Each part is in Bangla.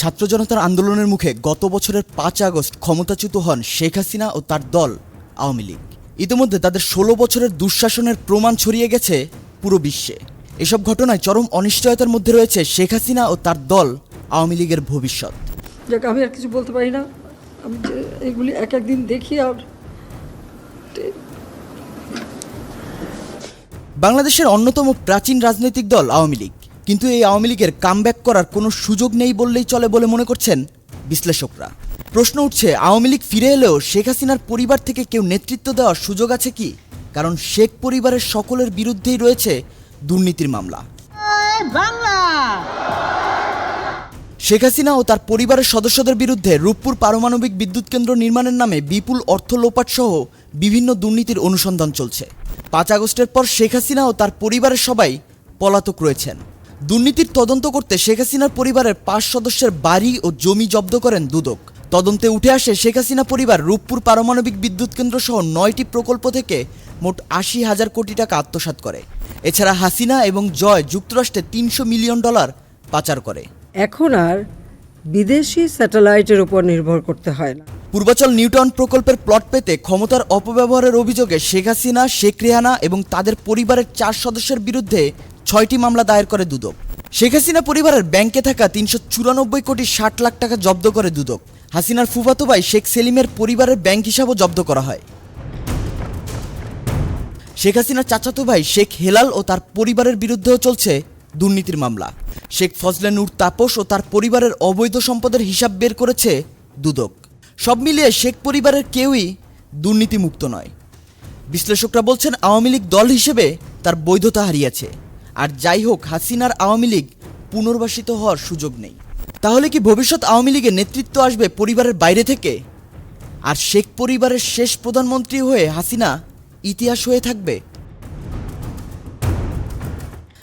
ছাত্র জনতার আন্দোলনের মুখে গত বছরের পাঁচ আগস্ট ক্ষমতাচ্যুত হন শেখ হাসিনা ও তার দল আওয়ামী লীগ। ইতিমধ্যে তাদের ষোলো বছরের দুঃশাসনের প্রমাণ ছড়িয়ে গেছে পুরো বিশ্বে। এসব ঘটনায় চরম অনিশ্চয়তার মধ্যে রয়েছে শেখ হাসিনা ও তার দল আওয়ামী লীগের ভবিষ্যৎ। যাক আমি আর কিছু বলতে পারি না। আমি যে এগুলি এক একদিন দেখি আর বাংলাদেশের অন্যতম প্রাচীন রাজনৈতিক দল আওয়ামী লীগ। কিন্তু এই আওয়ামী লীগের কামব্যাক করার কোনো সুযোগ নেই বললেই চলে বলে মনে করছেন বিশ্লেষকরা। প্রশ্ন উঠছে আওয়ামী লীগ ফিরে এলেও শেখ হাসিনার পরিবার থেকে কেউ নেতৃত্ব দেওয়ার সুযোগ আছে কি? কারণ শেখ পরিবারের সকলের বিরুদ্ধেই রয়েছে দুর্নীতির মামলা। বাংলা! শেখ হাসিনা ও তার পরিবারের সদস্যদের বিরুদ্ধে রূপপুর পারমাণবিক বিদ্যুৎ কেন্দ্র নির্মাণের নামে বিপুল অর্থ লোপাট সহ বিভিন্ন দুর্নীতির অনুসন্ধান চলছে। পাঁচ আগস্টের পর শেখ হাসিনা ও তার পরিবারের সবাই পলাতক রয়েছেন। দুর্নীতির তদন্ত করতে শেখ হাসিনার পরিবারের পাঁচ সদস্যের বাড়ি ও জমি জব্দ করেন দুদক। তদন্তে উঠে আসে শেখ হাসিনা পরিবার রূপপুর পারমাণবিক বিদ্যুৎ কেন্দ্র সহ নয়টি প্রকল্প থেকে মোট আশি হাজার কোটি টাকা আত্মসাৎ করে। এছাড়া হাসিনা এবং জয় যুক্তরাষ্ট্রে তিনশো মিলিয়ন ডলার পাচার করে। এখন আর বিদেশি স্যাটেলাইটের উপর নির্ভর করতে হয় না। পূর্বাচল নিউটন প্রকল্পের প্লট পেতে ক্ষমতার অপব্যবহারের অভিযোগে শেখ হাসিনা, শেখ রেহানা এবং তাদের পরিবারের চার সদস্যের বিরুদ্ধে ছয়টি মামলা দায়ের করে দুদক। শেখ হাসিনা পরিবারের ব্যাংকে থাকা তিনশো চুরানব্বই কোটি ষাট লাখ টাকা জব্দ করে দুদক। হাসিনার ফুফাতো ভাই শেখ সেলিমের পরিবারের ব্যাংক হিসাবও জব্দ করা হয়। শেখ হাসিনার চাচাতো ভাই শেখ হেলাল ও তার পরিবারের বিরুদ্ধেও চলছে দুর্নীতির মামলা। শেখ ফজলে নূর তাপস ও তার পরিবারের অবৈধ সম্পদের হিসাব বের করেছে দুদক। সব মিলিয়ে শেখ পরিবারের কেউই দুর্নীতিমুক্ত নয়। বিশ্লেষকরা বলছেন আওয়ামী লীগ দল হিসেবে তার বৈধতা হারিয়েছে। আর যাই হোক, হাসিনার আওয়ামী লীগ পুনর্বাসিত হওয়ার সুযোগ নেই। তাহলে কি ভবিষ্যৎ আওয়ামী লীগের নেতৃত্ব আসবে পরিবারের বাইরে থেকে? আর শেখ পরিবারের শেষ প্রধানমন্ত্রী হয়ে হাসিনা ইতিহাস হয়ে থাকবে?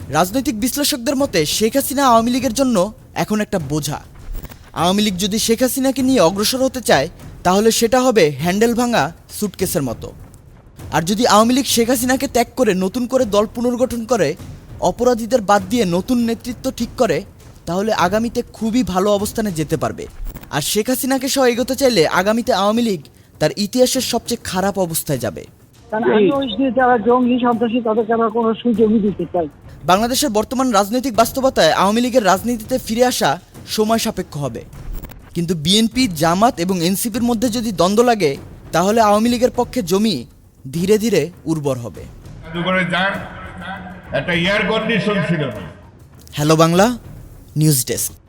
রাজনৈতিক বিশ্লেষকদের মতে, শেখ হাসিনা আওয়ামী লীগের জন্য এখন একটা বোঝা। আওয়ামী লীগ যদি শেখ হাসিনাকে নিয়ে অগ্রসর হতে চায় তাহলে সেটা হবে হ্যান্ডেল ভাঙা সুটকেসের মতো। আর যদি আওয়ামী লীগ শেখ হাসিনাকে ত্যাগ করে নতুন করে দল পুনর্গঠন করে অপরাধীদের বাদ দিয়ে নতুন নেতৃত্ব ঠিক করে তাহলে আগামীতে খুবই ভালো অবস্থানে যেতে পারবে। আর শেখ হাসিনাকে সহ এগোতে চাইলে আগামীতে আওয়ামী লীগ তার ইতিহাসের সবচেয়ে খারাপ অবস্থায় যাবে। বাংলাদেশের বর্তমান রাজনৈতিক বাস্তবতায় আওয়ামী লীগের রাজনীতিতে ফিরে আসা সময় সাপেক্ষ হবে। কিন্তু বিএনপি জামাত এবং এনসিপির মধ্যে যদি দ্বন্দ্ব লাগে তাহলে আওয়ামী লীগের পক্ষে জমি ধীরে ধীরে উর্বর হবে। একটা এয়ার কন্ডিশন ছিল হ্যালো বাংলা নিউজ ডেস্ক।